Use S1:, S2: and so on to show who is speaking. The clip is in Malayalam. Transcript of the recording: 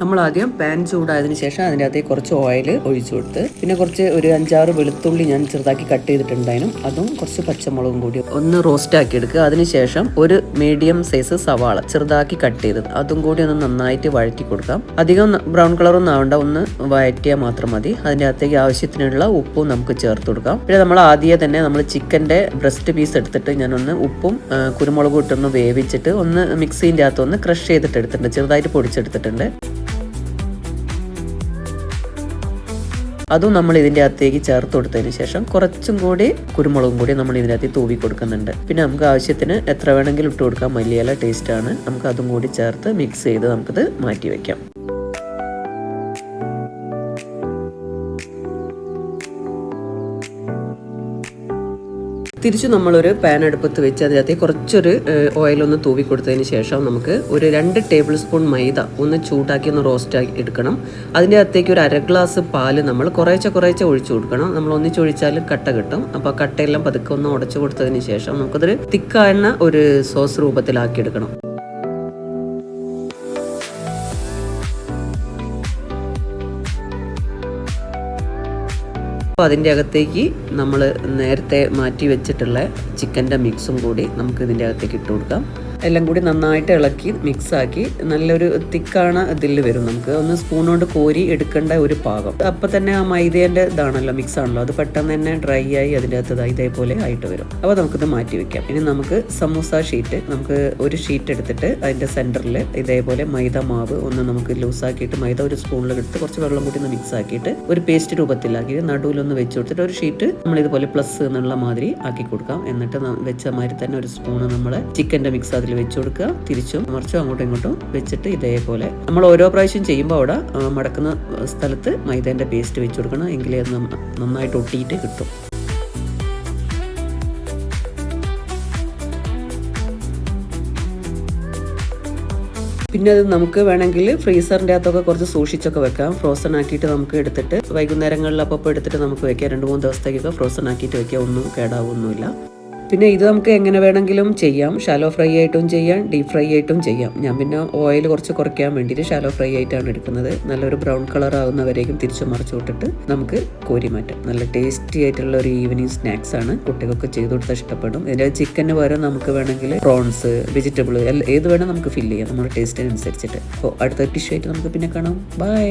S1: നമ്മൾ ആദ്യം പാൻ ചൂടായതിനു ശേഷം അതിന്റെ അകത്തേക്ക് കുറച്ച് ഓയിൽ ഒഴിച്ചു കൊടുത്ത് പിന്നെ കുറച്ച് ഒരു അഞ്ചാറ് വെളുത്തുള്ളി ഞാൻ ചെറുതാക്കി കട്ട് ചെയ്തിട്ടുണ്ടായിരുന്നു. അതും കുറച്ച് പച്ചമുളകും കൂടി ഒന്ന് റോസ്റ്റ് ആക്കി എടുക്കുക. അതിനുശേഷം ഒരു മീഡിയം സൈസ് സവാള ചെറുതാക്കി കട്ട് ചെയ്തത്. അതും കൂടി ഒന്ന് നന്നായിട്ട് വഴറ്റി കൊടുക്കാം. അധികം ബ്രൗൺ കളറൊന്നും ആവണ്ട. ഒന്ന് വഴറ്റിയാൽ മാത്രം മതി. അതിന്റെ അകത്തേക്ക് ആവശ്യത്തിനുള്ള ഉപ്പും നമുക്ക് ചേർത്ത് കൊടുക്കാം. പിന്നെ നമ്മൾ ആദ്യം തന്നെ നമ്മൾ ചിക്കന്റെ ബ്രസ്റ്റ് പീസ് എടുത്തിട്ട് ഞാനൊന്ന് ഉപ്പും കുരുമുളകും ഇട്ടൊന്ന് വേവിച്ചിട്ട് ഒന്ന് മിക്സീന്റെ അകത്ത് ഒന്ന് ക്രഷ് ചെയ്തിട്ട് എടുത്തിട്ടുണ്ട് ചെറുതായിട്ട് പൊടിച്ചെടുത്തിട്ടുണ്ട്. അതും നമ്മൾ ഇതിന്റെ അകത്തേക്ക് ചേർത്ത് കൊടുത്തതിന് ശേഷം കുറച്ചും കൂടി കുരുമുളകും കൂടി നമ്മൾ ഇതിനകത്ത് തൂവി കൊടുക്കുന്നുണ്ട്. പിന്നെ നമുക്ക് ആവശ്യത്തിന് എത്ര വേണമെങ്കിലും ഇട്ട് കൊടുക്കാം. മല്ലിയില ടേസ്റ്റാണ് നമുക്ക് അതും കൂടി ചേർത്ത് മിക്സ് ചെയ്ത് നമുക്കിത് മാറ്റി വെക്കാം. തിരിച്ചു നമ്മളൊരു പാൻ അടുപ്പത്ത് വെച്ച് അതിനകത്ത് കുറച്ചൊരു ഓയിലൊന്ന് തൂവി കൊടുത്തതിന് ശേഷം നമുക്ക് ഒരു രണ്ട് ടേബിൾ സ്പൂൺ മൈദ ഒന്ന് ചൂടാക്കി ഒന്ന് റോസ്റ്റ് ആക്കി എടുക്കണം. അതിന്റെ അകത്തേക്ക് ഒരു അര ഗ്ലാസ് പാൽ നമ്മൾ കുറേശ്ശെ കുറേശ്ശെ ഒഴിച്ചു കൊടുക്കണം. നമ്മൾ ഒന്നിച്ചൊഴിച്ചാൽ കട്ട കിട്ടും. അപ്പോൾ കട്ടയെല്ലാം പതുക്കെ ഒന്ന് ഉടച്ചു കൊടുത്തതിന് ശേഷം നമുക്കതൊരു തിക്കായ ഒരു സോസ് രൂപത്തിലാക്കി എടുക്കണം. അപ്പോൾ അതിന്റെ അകത്തേക്ക് നമ്മൾ നേരത്തെ മാറ്റി വെച്ചിട്ടുള്ള ചിക്കന്റെ മിക്സും കൂടി നമുക്ക് ഇതിന്റെ അകത്തേക്ക് ഇട്ട് കൊടുക്കാം. എല്ലാം കൂടി നന്നായിട്ട് ഇളക്കി മിക്സാക്കി നല്ലൊരു തിക്കാണ് ഇതിൽ വരും നമുക്ക്. ഒന്ന് സ്പൂൺ കൊണ്ട് കോരി എടുക്കേണ്ട ഒരു പാകം. അപ്പം തന്നെ ആ മൈദേന്റെ ഇതാണല്ലോ മിക്സ് ആണല്ലോ. അത് പെട്ടെന്ന് തന്നെ ഡ്രൈ ആയി അതിന്റെ അകത്ത് ഇതേപോലെ ആയിട്ട് വരും. അപ്പോൾ നമുക്കിത് മാറ്റി വെക്കാം. ഇനി നമുക്ക് സമൂസ ഷീറ്റ് നമുക്ക് ഒരു ഷീറ്റ് എടുത്തിട്ട് അതിന്റെ സെന്ററിൽ ഇതേപോലെ മൈദ മാവ് ഒന്ന് നമുക്ക് ലൂസാക്കിയിട്ട് മൈദ ഒരു സ്പൂണിൽ എടുത്ത് കുറച്ച് വെള്ളം കൂടി ഒന്ന് മിക്സ് ആക്കിയിട്ട് ഒരു പേസ്റ്റ് രൂപത്തിലാക്കി നടുവിലൊന്ന് വെച്ച് കൊടുത്തിട്ട് ഒരു ഷീറ്റ് നമ്മൾ ഇതുപോലെ പ്ലസ് എന്നുള്ള മാതിരി ആക്കി കൊടുക്കാം. എന്നിട്ട് വെച്ച മാതിരി തന്നെ ഒരു സ്പൂണ് നമ്മൾ ചിക്കന്റെ മിക്സ് അതിൽ വെച്ച് കൊടുക്കുക തിരിച്ചും മറിച്ചും അങ്ങോട്ടും ഇങ്ങോട്ടും വെച്ചിട്ട് ഇതേപോലെ നമ്മൾ ഓരോ പ്രാവശ്യം ചെയ്യുമ്പോൾ അവിടെ മടക്കുന്ന സ്ഥലത്ത് മൈദേന്റെ പേസ്റ്റ് വെച്ച് കൊടുക്കണം എങ്കിലേ അത് നന്നായിട്ട് ഒട്ടിയിട്ട് കിട്ടും. പിന്നെ അത് നമുക്ക് വേണമെങ്കിൽ ഫ്രീസറിന്റെ അകത്തൊക്കെ കുറച്ച് സൂക്ഷിച്ചൊക്കെ വെക്കാം. ഫ്രോസൺ ആക്കിയിട്ട് നമുക്ക് എടുത്തിട്ട് വൈകുന്നേരങ്ങളിൽ അപ്പോൾ എടുത്തിട്ട് നമുക്ക് വെക്കാം. രണ്ട് മൂന്ന് ദിവസത്തേക്കൊക്കെ ഫ്രോസൺ ആക്കിയിട്ട് വെക്കാം. ഒന്നും കേടാവൊന്നുമില്ല. പിന്നെ ഇത് നമുക്ക് എങ്ങനെ വേണമെങ്കിലും ചെയ്യാം. ഷാലോ ഫ്രൈ ആയിട്ടും ചെയ്യാം ഡീപ് ഫ്രൈ ആയിട്ടും ചെയ്യാം. ഞാൻ പിന്നെ ഓയിൽ കുറച്ച് കുറയ്ക്കാൻ വേണ്ടിയിട്ട് ഷാലോ ഫ്രൈ ആയിട്ടാണ് എടുക്കുന്നത്. നല്ലൊരു ബ്രൗൺ കളർ ആവുന്നവരേക്കും തിരിച്ചു മറിച്ചു വിട്ടിട്ട് നമുക്ക് കോരി മാറ്റാം. നല്ല ടേസ്റ്റി ആയിട്ടുള്ള ഒരു ഈവനിങ് സ്നാക്സ് ആണ്. കുട്ടികൾക്ക് ചെയ്തു കൊടുത്താൽ ഇഷ്ടപ്പെടും. ഇതിന്റെ ചിക്കന് പകരം നമുക്ക് വേണമെങ്കിൽ പ്രോൺസ് വെജിറ്റബിൾ ഏത് വേണം നമുക്ക് ഫില്ല് ചെയ്യാം. നമ്മുടെ ടേസ്റ്റിനനുസരിച്ചിട്ട് അപ്പോൾ അടുത്ത ടിഷ്യൂ ആയിട്ട് നമുക്ക് പിന്നെ കാണാം. ബൈ